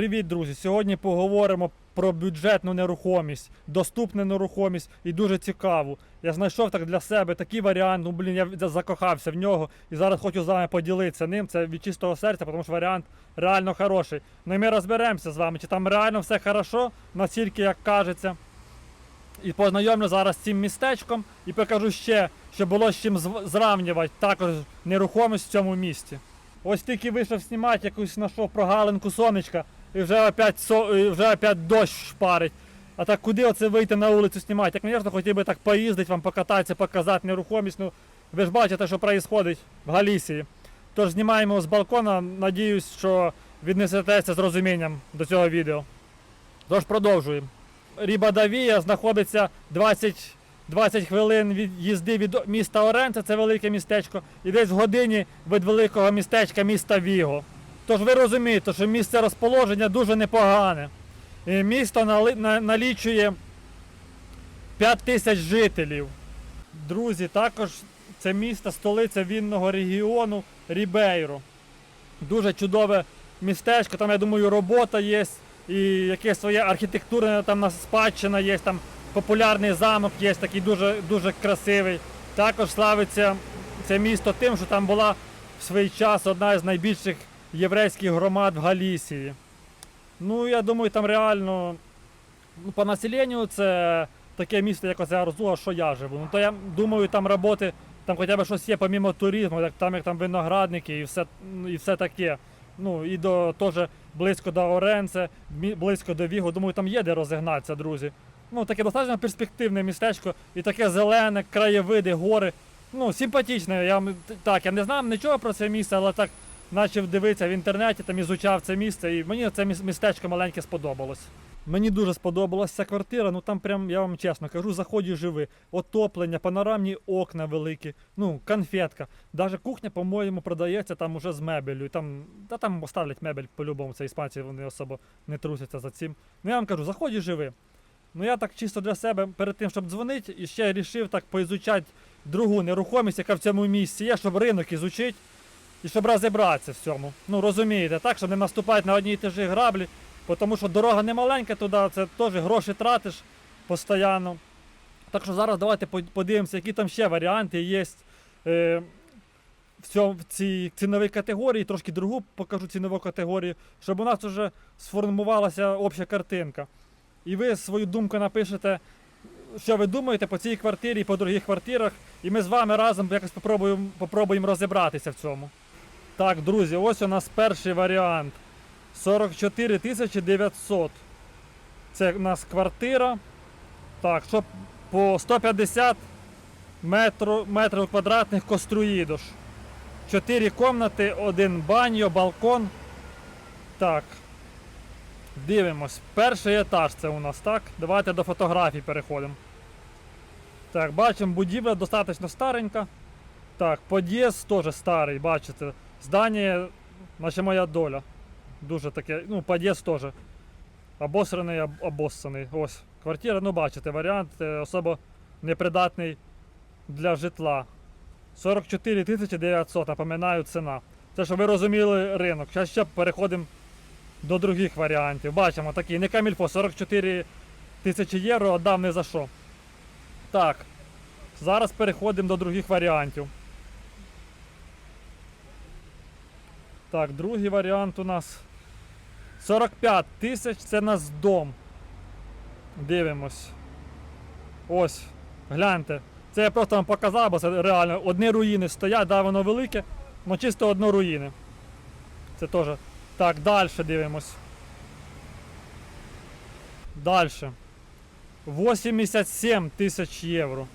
Привіт, друзі! Сьогодні поговоримо про бюджетну нерухомість, доступну нерухомість і дуже цікаву. Я знайшов так для себе такий варіант. Ну блін, я закохався в нього і зараз хочу з вами поділитися ним. Це від чистого серця, тому що варіант реально хороший. Ну і ми розберемося з вами, чи там реально все хорошо, настільки як кажеться. І познайомлю зараз з цим містечком і покажу ще, що було з чим зрівнювати також нерухомість в цьому місті. Ось тільки вийшов знімати, якусь знайшов прогалинку сонечка, і вже опять, со, і вже опять дощ шпарить. А так куди оце вийти на вулицю знімати? Як, звісно, хотів би так поїздити, вам покататися, показати нерухомість. Ну, ви ж бачите, що відбувається в Галісії. Тож знімаємо з балкона, надіюсь, що віднесетеся з розумінням до цього відео. Тож продовжуємо. Рібадавія знаходиться 20, 20 хвилин від їзди від міста Оренце, це велике містечко, і десь в годині від великого містечка міста Віго. Тож ви розумієте, що місце розположення дуже непогане. І місто налічує 5 тисяч жителів. Друзі, також це місто столиця вінного регіону Рібейро. Дуже чудове містечко, там, я думаю, робота є, і якесь своє архітектурне там спадщина є, там популярний замок є, такий дуже, дуже красивий. Також славиться це місто тим, що там була в свій час одна з найбільших єврейських громад в Галісії. Ну, я думаю, там реально ну, по населенню це таке місто, як оце Арзуа, що я живу. Ну, то я думаю, там роботи, там хоча б щось є помімо туризму, як там як там виноградники і все, і все таке. Ну і до теж близько до Оренце, близько до Віго. Думаю, там є де розігнатися, друзі. Ну, таке достатньо перспективне містечко і таке зелене, краєвиди, гори. Ну, симпатичне. Я, так, я не знав нічого про це місце, але так почав дивитися в інтернеті, там ізучав це місце, і мені це міс- містечко маленьке сподобалось. Мені дуже сподобалася ця квартира, ну там прям, я вам чесно кажу, заході живи. Отоплення, панорамні окна великі, ну, конфетка. Даже кухня, по-моєму, продається там уже з мебелью. Там, та там оставлять мебель по-любому, це іспанці вони особо не трусяться за цим. Ну я вам кажу, заході живи. Ну я так чисто для себе перед тим, щоб дзвонити, і ще вирішив так поізучати другу нерухомість, яка в цьому місці є, щоб ринок ізучити і щоб розібратися в цьому. Ну розумієте, так, щоб не наступати на одні і ті ж граблі, тому що дорога не маленька туди, це теж гроші тратиш постійно. Так що зараз давайте подивимося, які там ще варіанти є. Е, в, цьому, в цій ціновій категорії, трошки другу покажу цінову категорію, щоб у нас вже сформувалася обща картинка. І ви свою думку напишете, що ви думаєте по цій квартирі і по других квартирах, і ми з вами разом якось попробуємо, попробуємо розібратися в цьому. Так, друзі, ось у нас перший варіант. 44 900. Це у нас квартира. Так, що по 150 метру, метрів квадратних коструїдош. 4 кімнати, один баньо, балкон. Так. Дивимось. Перший етаж це у нас, так? Давайте до фотографій переходимо. Так, бачимо, будівля достатньо старенька. Так, під'їзд теж старий, бачите. Здання, наче моя доля. Дуже таке, ну, під'їзд теж. Обосраний, об- обоссаний. Ось. Квартира, ну бачите, варіант е, особо непридатний для житла. 44 900, напоминаю, ціна. Це щоб ви розуміли ринок. Зараз ще переходимо до других варіантів. Бачимо такий, не камільфо, 44 тисячі євро, отдав не за що. Так. Зараз переходимо до других варіантів. Так, другий варіант у нас 45 тисяч це нас дом. Дивимось. Ось, гляньте. Це я просто вам показав, бо це реально одні руїни стоять, да, воно велике, але чисто одно руїни. Це теж. Так, далі дивимось. Далі. 87 тисяч євро.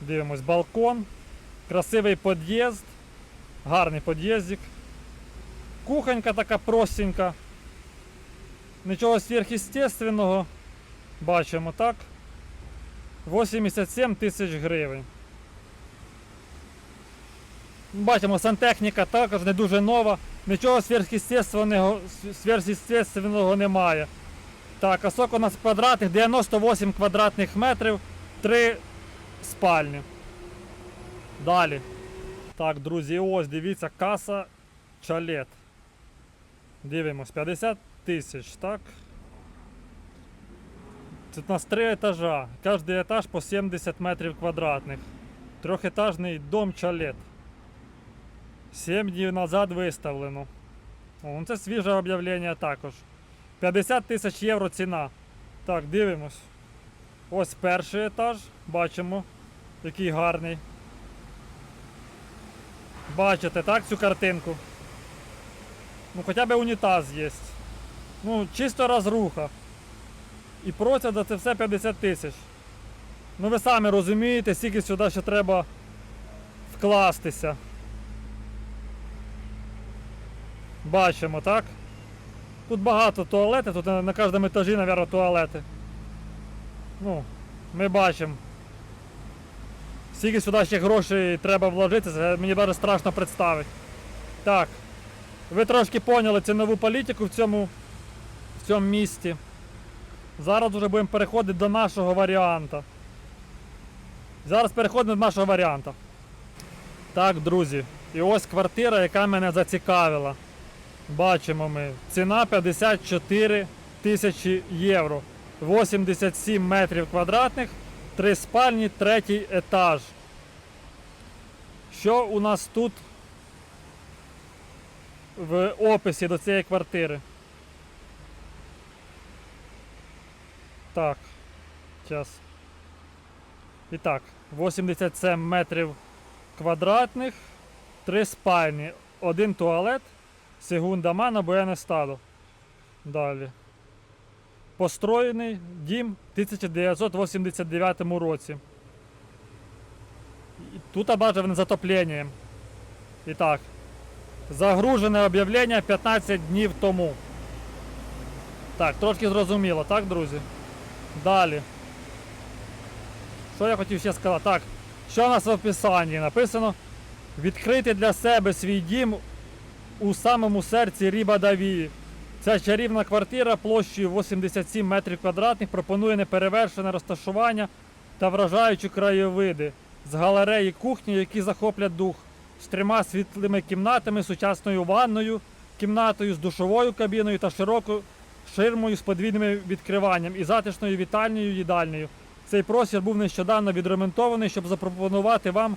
Дивимось балкон. Красивий під'їзд Гарний під'їздик. Кухонька така простенька. Нічого сверхъестественного. Бачимо так. 87 тисяч гривень. Бачимо, сантехніка також не дуже нова. Нічого сверхъестественного, сверхъестественного немає. Так, а сок у нас квадратних 98 квадратних метрів, 3 спальні. Далі. Так, друзі, ось дивіться, каса чалет. Дивимось, 50 тисяч, так? Тут у нас три етажа. Кожний етаж по 70 метрів квадратних. Трьохетажний дом чалет. 7 днів назад виставлено. О, ну це свіже об'явлення також. 50 тисяч євро ціна. Так, дивимось. Ось перший етаж. Бачимо, який гарний. Бачите, так, цю картинку? Ну, хоча б унітаз є. Ну, чисто розруха. І просять за це все 50 тисяч. Ну ви самі розумієте, скільки сюди ще треба вкластися. Бачимо, так? Тут багато туалетів, тут на кожному етажі, мабуть, туалети. Ну, ми бачимо. Скільки сюди ще грошей треба вложити, це мені навіть страшно представити. Так. Ви трошки поняли цінову політику в цьому, в цьому місті. Зараз вже будемо переходити до нашого варіанта. Зараз переходимо до нашого варіанта. Так, друзі. І ось квартира, яка мене зацікавила. Бачимо ми. Ціна 54 тисячі євро. 87 метрів квадратних, 3 спальні, третій етаж. Що у нас тут в описі до цієї квартири? Так. Зараз. І так, 87 метрів квадратних, 3 спальні, один туалет, сегунда мана, бояне стадо. Далі. Построєний дім в 1989 році. Тут обажено затопленням. І так. Загружене об'явлення 15 днів тому. Так, трошки зрозуміло, так, друзі? Далі. Що я хотів ще сказати? Так, що у нас в описанні? Написано відкрити для себе свій дім у самому серці Ріба Давії. Ця чарівна квартира площею 87 метрів квадратних пропонує неперевершене розташування та вражаючі краєвиди з галереї кухні, які захоплять дух, з трьома світлими кімнатами, сучасною ванною, кімнатою з душовою кабіною та широкою ширмою з подвійним відкриванням і затишною вітальнею їдальнею. Цей простір був нещодавно відремонтований, щоб запропонувати вам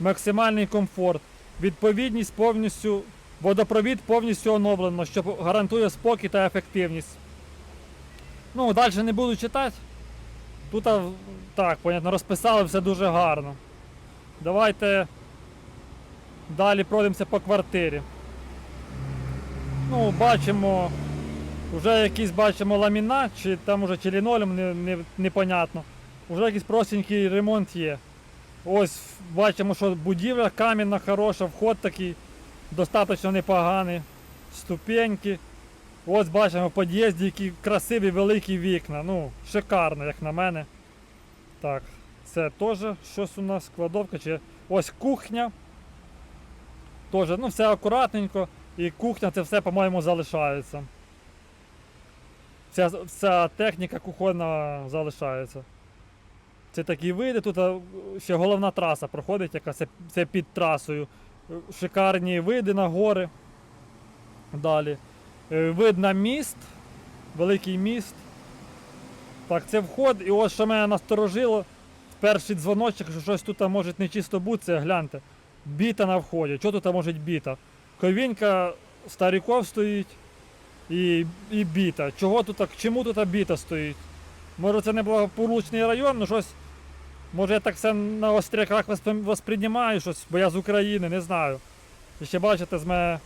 максимальний комфорт. Відповідність повністю, водопровід повністю оновлено, що гарантує спокій та ефективність. Ну, далі не буду читати. Тут так, понятно, розписали все дуже гарно. Давайте далі пройдемося по квартирі. Ну, бачимо. Вже якийсь бачимо ламінат, чи там уже чи лінолеум, не, не, непонятно. Уже якийсь простенький ремонт є. Ось бачимо, що будівля камінна хороша, вход такий достатньо непоганий. Ступеньки. Ось бачимо в під'їзді, які красиві великі вікна. Ну, шикарно, як на мене. Так, це теж щось у нас кладовка. Чи... Ось кухня. Теж, ну все акуратненько. І кухня це все, по-моєму, залишається. Вся, вся техніка кухонна залишається. Це такі види, тут ще головна траса проходить, яка це, це під трасою. Шикарні види на гори. Далі. Е, Вид на міст, великий міст. Так, це вход. І ось що мене насторожило, перший дзвоночок, що щось тут може нечисто бути, це гляньте. Біта на вході. Що тут може біта? Ковінька стариков стоїть і, і біта. Чого тут чому тут біта стоїть? Може це не благополучний район, ну щось. Може я так все на остряках восприймаю щось, бо я з України, не знаю. І ще бачите, з мене.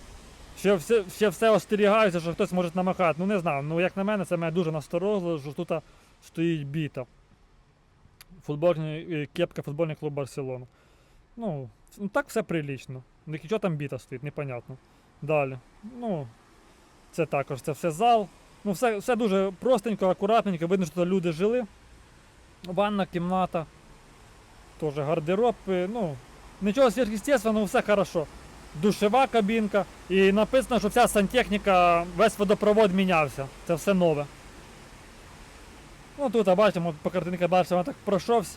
Ще все, ще все остерігаюся, що хтось може намахати. Ну не знаю. Ну як на мене, це мене дуже насторожило, що тут стоїть біта. Футбольний, е, кепка футбольний клуб Барселона. Ну, ну так все прилічно. Ну, Нічого там біта стоїть, непонятно. Далі. Ну, це також це все зал. Ну, все, все дуже простенько, акуратненько, видно, що тут люди жили. Ванна, кімната. Теж гардероб. Ну, нічого сверхъестественного, все хорошо. Душева кабінка. І написано, що вся сантехніка, весь водопровод мінявся. Це все нове. Ну тут бачимо, по картинці бачимо, так пройшовся.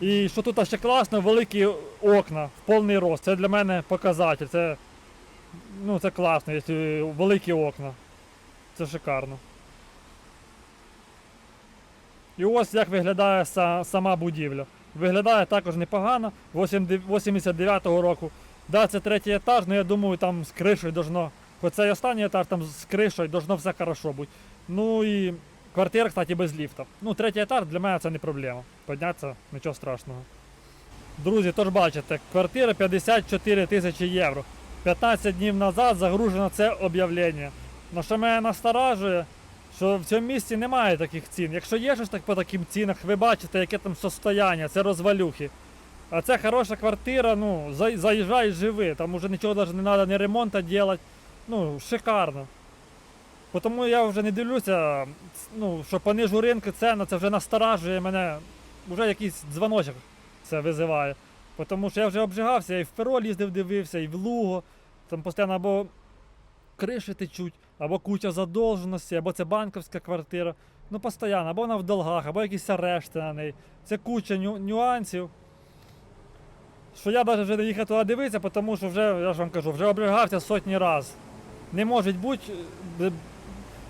І що тут ще класно, великі окна в повний рост. Це для мене показатель. Це Ну, це класно, якщо великі окна. Це шикарно. І ось як виглядає сама будівля. Виглядає також непогано, 89-го року. Да, це третій етаж, але я думаю, там з кришею должно. Хоч цей останній етаж там з кришею должно все хорошо бути. Ну і квартира, кстати, без ліфта. Ну, третій етаж для мене це не проблема. Піднятися нічого страшного. Друзі, тож бачите, квартира 54 тисячі євро. 15 днів назад загружено це об'явлення. На що мене насторажує, що в цьому місці немає таких цін. Якщо є щось так по таким цінах, ви бачите, яке там состояння, це розвалюхи. А це хороша квартира, ну, заїжджай живи, там уже нічого навіть не треба, ні ремонту робити. Ну, шикарно. Тому я вже не дивлюся, ну, що понижу ринку ціну, це вже насторажує мене. Вже якийсь дзвоночок це визиває. Тому що я вже обжигався, і в Пероль їздив, дивився, і в Луго. Там постійно або криші течуть, або куча задовженості, або це банківська квартира. Ну, постійно, або вона в долгах, або якісь арешти на неї. Це куча ню- нюансів. Що я навіть вже не їхав туди дивитися, тому що вже, я ж вам кажу, вже обжигався сотні разів. Не може бути е,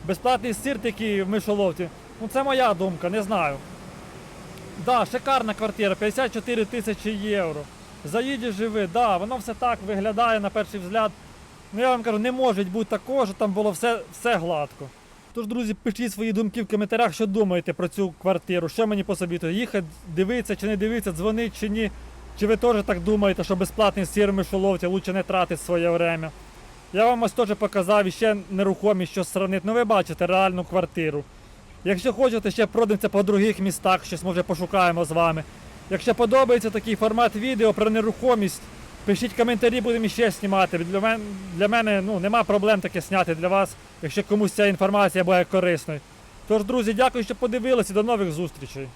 безплатний сир такий в мишоловці. Ну це моя думка, не знаю. Да, шикарна квартира, 54 тисячі євро. Заїдеш живи, да, воно все так виглядає на перший взгляд. Ну я вам кажу, не може бути такого, що там було все, все гладко. Тож, друзі, пишіть свої думки в коментарях, що думаєте про цю квартиру, що мені пособітує. Їхати, дивитися чи не дивитися, дзвонити чи ні. Чи ви теж так думаєте, що безплатний сир мишоловці лучше не тратити своє время? Я вам ось теж показав іще нерухомість, що сравнити. Ну ви бачите реальну квартиру. Якщо хочете, ще пройдемося по других містах, щось може пошукаємо з вами. Якщо подобається такий формат відео про нерухомість, пишіть коментарі, будемо ще знімати. Для мене, для мене ну, нема проблем таке зняти для вас, якщо комусь ця інформація буде корисною. Тож, друзі, дякую, що подивилися. До нових зустрічей.